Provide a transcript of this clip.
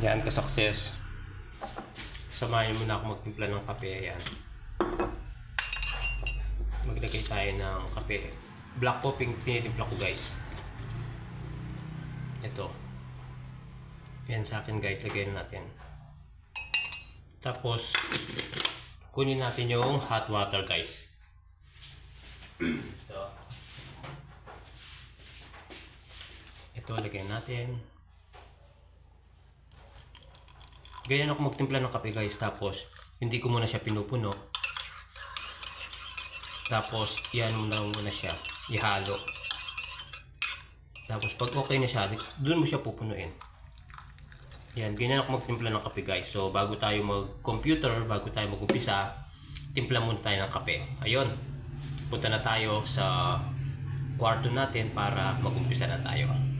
Yan ka success. Samahin mo na ako magtimpla ng kape. Ayan. Maglagay tayo ng kape. Black coffee tinitimpla ko guys. Ito. Yan sa akin guys. Lagyan natin. Tapos, kunin natin yung hot water guys. Ito. Ito, lagyan natin. Ganyan ako magtimpla ng kape guys. Tapos, hindi ko muna siya pinupuno. Tapos, yan muna muna siya. Ihalo. Tapos, pag okay na siya, doon mo siya pupunuin. Yan, ganyan ako magtimpla ng kape guys. So, bago tayo mag-computer, bago tayo mag-umpisa, timpla muna tayo ng kape. Ayun, punta na tayo sa kwarto natin para mag-umpisa na tayo.